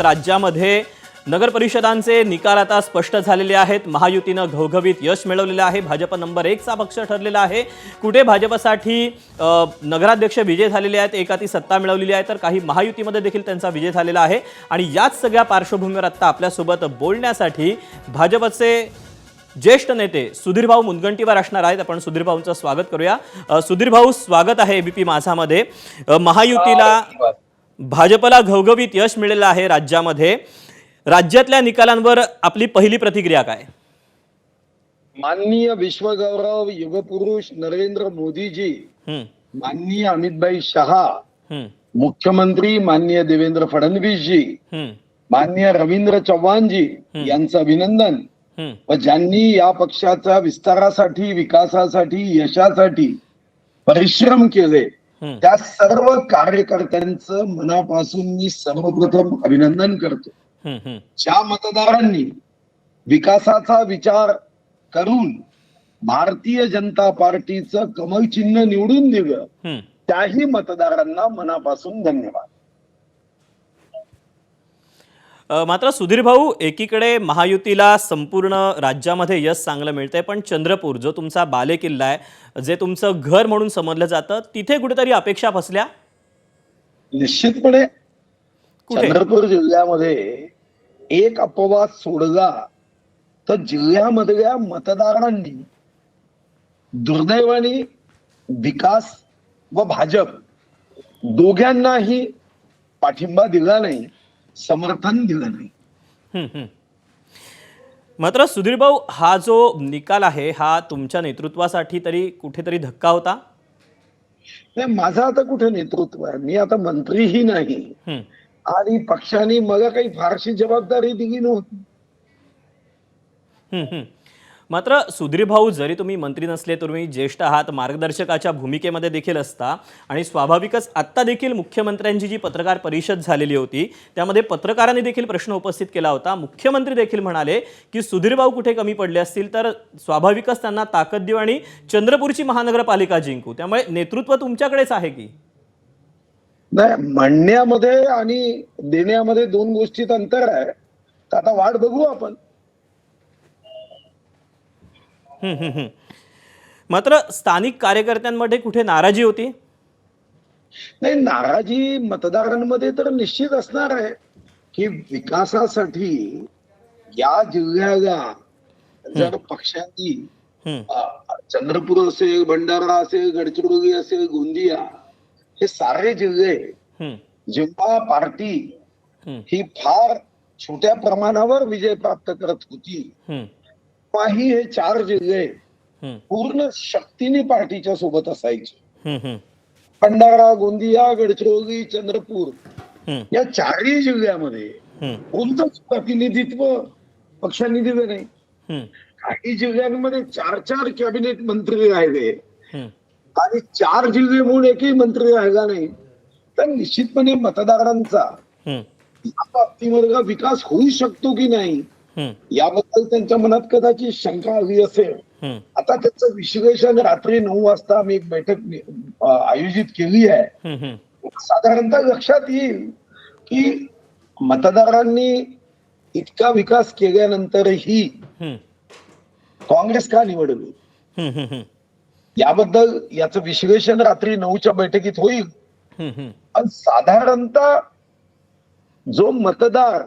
राज्यामध्ये नगर परिषदांचे निकाल आता स्पष्ट झालेले आहेत. महायुतीनं घवघवीत यश मिळवलेलं आहे. भाजप नंबर एकचा पक्ष ठरलेला आहे. कुठे भाजपसाठी नगराध्यक्ष विजय झालेले आहेत एका ती सत्ता मिळवलेली आहे तर काही महायुतीमध्ये देखील त्यांचा विजय झालेला आहे. आणि याच सगळ्या पार्श्वभूमीवर आत्ता आपल्यासोबत बोलण्यासाठी भाजपचे ज्येष्ठ नेते सुधीरभाऊ मुनगंटीवार असणार आहेत. आपण सुधीरभाऊंचं स्वागत करूया. सुधीरभाऊ स्वागत आहे एबीपी माझामध्ये. महायुतीला भाजपला घवघवीत यश मिळालेलं आहे राज्यामध्ये. राज्यातल्या निकालांवर आपली पहिली प्रतिक्रिया काय? माननीय विश्वगौरव युगपुरुष नरेंद्र मोदीजी माननीय अमितभाई शहा मुख्यमंत्री माननीय देवेंद्र फडणवीसजी माननीय रवींद्र चव्हाणजी यांचं अभिनंदन. व ज्यांनी या पक्षाच्या विस्तारासाठी विकासासाठी यशासाठी परिश्रम केले त्या सर्व कार्यकर्त्यांचं मनापासून मी सर्वप्रथम अभिनंदन करतो. ज्या मतदारांनी विकासाचा विचार करून भारतीय जनता पार्टीचं कमल चिन्ह निवडून दिलं. त्याही मतदारांना मनापासून धन्यवाद. मात्र सुधीर भाऊ एकीकडे महायुतीला संपूर्ण राज्यामध्ये यश चांगलं मिळतंय पण चंद्रपूर जो तुमचा बालेकिल्ला आहे जे तुमचं घर म्हणून समजलं जातं तिथे कुठेतरी अपेक्षा फसल्या? निश्चितपणे. चंद्रपूर जिल्ह्यामध्ये एक अपवाद सोडला तर जिल्ह्यामधल्या मतदारांनी दुर्दैवाने विकास व भाजप दोघांनाही पाठिंबा दिला नाही. समर्थन दिलं नाही. मात्र सुधीर भाऊ हा जो निकाल आहे हा तुमच्या नेतृत्वासाठी तरी कुठेतरी धक्का होता? नाही माझं आता कुठे नेतृत्व आहे? मी आता मंत्रीही नाही. आणि पक्षाने मला काही फारशी जबाबदारी दिली नव्हती. मात्र सुधीर भाऊ जरी तुम्ही मंत्री नसले तुम्ही ज्येष्ठ आहात मार्गदर्शकाच्या भूमिकेमध्ये देखील असता आणि स्वाभाविकच आत्ता देखील मुख्यमंत्र्यांची जी पत्रकार परिषद झालेली होती त्यामध्ये पत्रकारांनी देखील प्रश्न उपस्थित केला होता. मुख्यमंत्री देखील म्हणाले की सुधीरभाऊ कुठे कमी पडले असतील तर स्वाभाविकच त्यांना ताकद देऊ आणि चंद्रपूरची महानगरपालिका जिंकू. त्यामुळे नेतृत्व तुमच्याकडेच आहे की? नाही म्हणण्यामध्ये आणि देण्यामध्ये दोन गोष्टीत अंतर आहे. आता वाट बघू आपण. मात्र स्थानिक कार्यकर्त्यांमध्ये कुठे नाराजी होती? नाही नाराजी मतदारांमध्ये तर निश्चित असणार आहे की विकासासाठी या जिल्ह्याला जर पक्षांनी चंद्रपूर असेल भंडारा असेल गडचिरोली असेल गोंदिया हे सारे जिल्हे जेव्हा पार्टी ही फार छोट्या प्रमाणावर विजय प्राप्त करत होती तेव्हाही हे चार जिल्हे पूर्ण शक्तीने पार्टीच्या सोबत असायचे. भंडारा गोंदिया गडचिरोली चंद्रपूर या चारही जिल्ह्यामध्ये कोणतंच प्रतिनिधित्व पक्षांनी दिलं नाही. काही जिल्ह्यांमध्ये चार चार कॅबिनेट मंत्री राहिले. आणि चार जिल्हे म्हणून एकही मंत्री राहिला नाही. तर निश्चितपणे मतदारांचा बाबतीमध्ये विकास होऊ शकतो की नाही? याबद्दल त्यांच्या मनात कदाचित शंका आली असेल. आता त्याचं विश्लेषण रात्री नऊ वाजता आम्ही एक बैठक आयोजित केली आहे. साधारणतः लक्षात येईल की मतदारांनी इतका विकास केल्यानंतरही काँग्रेस का निवडली? याबद्दल याचं विश्लेषण रात्री नऊच्या बैठकीत होईल. पण साधारणतः जो मतदार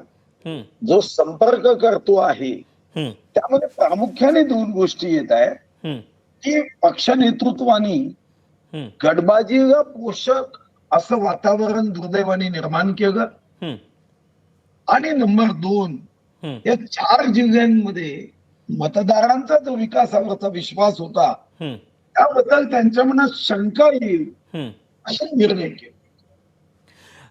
जो संपर्क करतो आहे त्यामध्ये प्रामुख्याने दोन गोष्टी येत आहे हम्म, की पक्ष नेतृत्वाने हम्म, गटबाजीला पोषक असं वातावरण दुर्दैवाने निर्माण केलं. आणि नंबर दोन या चार जिल्ह्यांमध्ये मतदारांचा जो विकासावरचा विश्वास होता त्याबद्दल त्यांच्या मनात शंका येईल. असे निर्णय केले.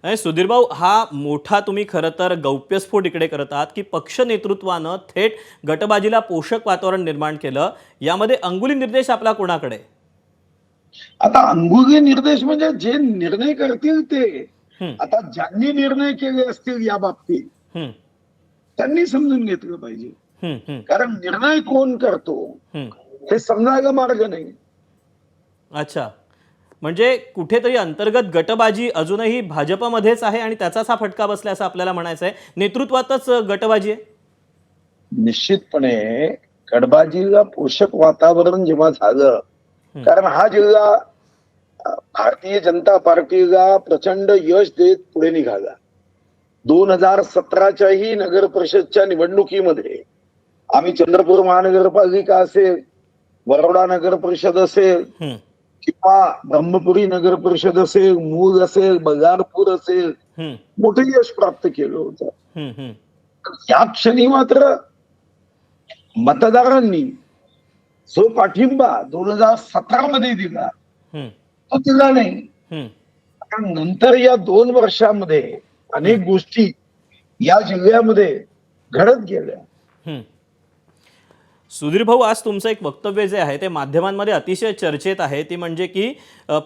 आणि सुधीर भाऊ हा मोठा तुम्ही खरं तर गौप्यस्फोट इकडे करत आहात की पक्ष नेतृत्वानं थेट गटबाजीला पोषक वातावरण निर्माण केलं. यामध्ये अंगुली निर्देश आपला कोणाकडे? आता अंगुली निर्देश म्हणजे जे निर्णय करतील ते. आता ज्यांनी निर्णय केले असतील या बाबतीत त्यांनी समजून घेतलं पाहिजे. कारण निर्णय कोण करतो. हे समजायला मार्ग नाही. अच्छा. म्हणजे कुठेतरी अंतर्गत गटबाजी अजूनही भाजपमध्येच आहे आणि त्याचाच हा फटका बसला असं आपल्याला म्हणायचं आहे. नेतृत्वातच गटबाजी आहे? निश्चितपणे गडबाजीला पोषक वातावरण जेव्हा झालं. कारण हा जिल्हा भारतीय जनता पार्टीला प्रचंड यश देत पुढे निघाला. दोन हजार सतराच्याही नगर परिषदच्या निवडणुकीमध्ये आम्ही चंद्रपूर महानगरपालिका असेल वरोडा नगर परिषद असेल किंवा ब्रह्मपुरी नगर परिषद असेल मूल असेल बगारपूर असेल मोठे यश प्राप्त केलं होतं. या क्षणी मात्र मतदारांनी जो पाठिंबा दोन हजार सतरा मध्ये दिला तो दिला नाही. नंतर या दोन वर्षामध्ये अनेक गोष्टी या जिल्ह्यामध्ये घडत गेल्या. सुधीर भाऊ आज तुमचं एक वक्तव्य जे आहे ते माध्यमांमध्ये अतिशय चर्चेत आहे. ती म्हणजे की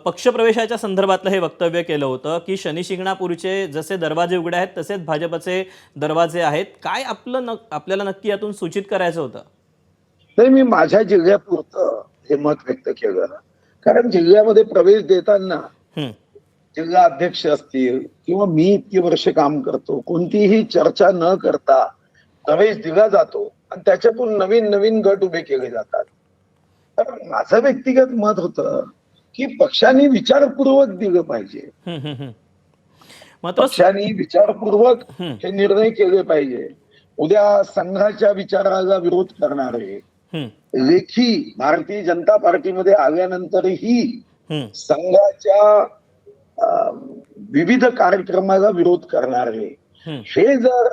पक्षप्रवेशाच्या संदर्भातलं हे वक्तव्य केलं होतं की शनी शिंगणापूरचे जसे दरवाजे उघडे आहेत तसेच भाजपचे दरवाजे आहेत. काय आपलं न आपल्याला नक्की यातून सूचित करायचं होतं? तर मी माझ्या जिल्ह्यापुरतं हे मत व्यक्त केलं. कारण जिल्ह्यामध्ये प्रवेश देताना जिल्हा अध्यक्ष असतील किंवा मी इतकी वर्ष काम करतो कोणतीही चर्चा न करता प्रवेश दिला जातो आणि त्याच्यातून नवीन नवीन गट उभे केले जातात. तर माझं व्यक्तिगत मत होतं की पक्षांनी विचारपूर्वक दिलं पाहिजे. पक्षांनी विचारपूर्वक हे निर्णय केले पाहिजे. उद्या संघाच्या विचाराला विरोध करणारे लेखी भारतीय जनता पार्टीमध्ये आल्यानंतरही संघाच्या विविध कार्यक्रमाला विरोध करणारे हे जर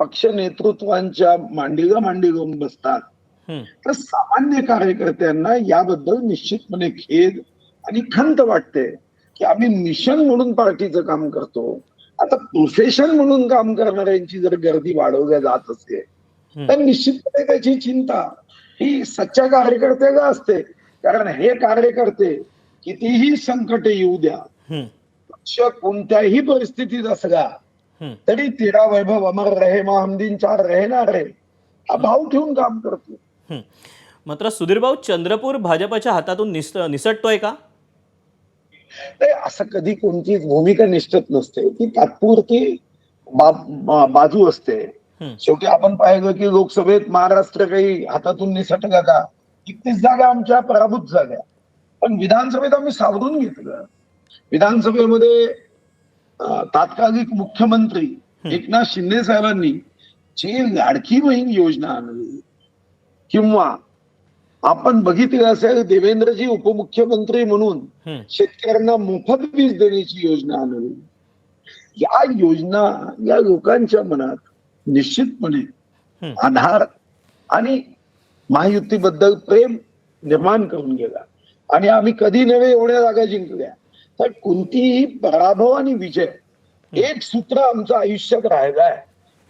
पक्ष नेतृत्वांच्या मांडीला मांडी लावून बसतात. तर सामान्य कार्यकर्त्यांना याबद्दल निश्चितपणे खेद आणि खंत वाटते की आम्ही मिशन म्हणून पार्टीचं काम करतो आता प्रोफेशन म्हणून काम करणाऱ्यांची जर गर्दी वाढवल्या जात असेल तर निश्चितपणे त्याची चिंता ही सच्च्या कार्यकर्त्याला असते कारण हे कार्यकर्ते कितीही संकट येऊ द्या पक्ष कोणत्याही परिस्थितीत असला. तरी तेरा वैभव अमर रहे हमदीन चार राहणार रे हा भाव ठेवून काम करतो. मात्र सुधीर भाऊ चंद्रपूर भाजपच्या हातातून निस निसटतोय का? ते असं कधी कोणतीच भूमिका निष्ठत नसते. ती तात्पुरती बाजू असते. शेवटी आपण पाहिलं की लोकसभेत महाराष्ट्र काही हातातून निसटला का? एकतीस जागा आमच्या पराभूत झाल्या. पण विधानसभेत आम्ही सावरून घेतलं. विधानसभेमध्ये तात्कालिक मुख्यमंत्री एकनाथ शिंदे साहेबांनी जी लाडकी बहीण योजना आणली किंवा आपण बघितलं असेल देवेंद्रजी उपमुख्यमंत्री म्हणून शेतकऱ्यांना मोफत वीज देण्याची योजना आणली. या योजना या लोकांच्या मनात निश्चितपणे. आधार आणि महायुतीबद्दल प्रेम निर्माण करून गेला. आणि आम्ही कधी नव्हे एवढ्या जागा जिंकल्या. तर कोणतीही पराभव आणि विजय एक सूत्र आमचं आयुष्यात राहिलाय.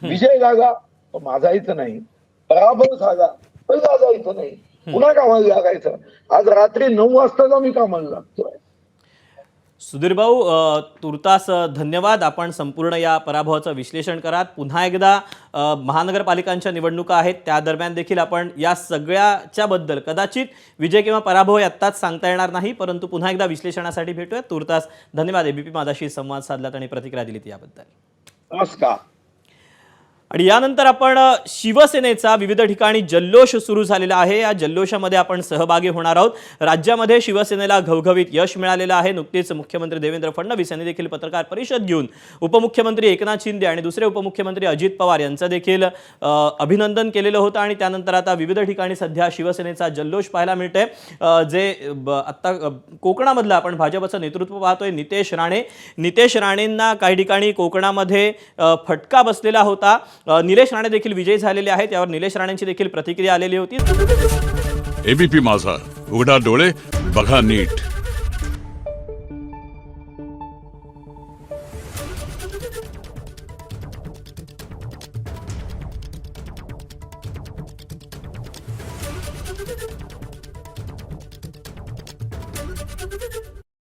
विजय जागा तो माझायचं नाही. पराभव झाला तर जायचं नाही. पुन्हा कामाला लागायचं आज रात्री नऊ वाजताच आम्ही कामाला लागतोय. सुधीर भाऊ तुर्तास धन्यवाद. आपण संपूर्ण या पराभवाचं विश्लेषण करात. पुन्हा एकदा महानगरपालिकांच्या निवडणुका आहेत. त्या दरम्यान देखील आपण या सगळ्याच्या बद्दल कदाचित विजय किंवा पराभव आत्ताच सांगता येणार नाही परंतु पुन्हा एकदा विश्लेषणासाठी भेटूया तुर्तास धन्यवाद. एबीपी माझाशी संवाद साधलात आणि प्रतिक्रिया दिली याबद्दल. नमस्कार. आणि यानंतर आपण शिवसेनेचा विविध ठिकाणी जल्लोष सुरू झालेला आहे. या जल्लोषामध्ये आपण सहभागी होणार आहोत. राज्यामध्ये शिवसेनेला घवघवीत यश मिळालेलं आहे. नुकतीच मुख्यमंत्री देवेंद्र फडणवीस यांनी देखील पत्रकार परिषद घेऊन उपमुख्यमंत्री एकनाथ शिंदे आणि दुसरे उपमुख्यमंत्री अजित पवार यांचं देखील अभिनंदन केलेलं होतं. आणि त्यानंतर आता विविध ठिकाणी सध्या शिवसेनेचा जल्लोष पाहायला मिळतंय. जे ब- आत्ता कोकणामधलं आपण भाजपचं नेतृत्व पाहतोय. नितेश राणे. नितेश राणेंना काही ठिकाणी कोकणामध्ये फटका बसलेला होता. निलेश राणे देखील विजयी झालेले आहेत. यावर निलेश राणेंची देखील प्रतिक्रिया आलेली होती. एबीपी माझा. उघडा डोळे बघा नीट.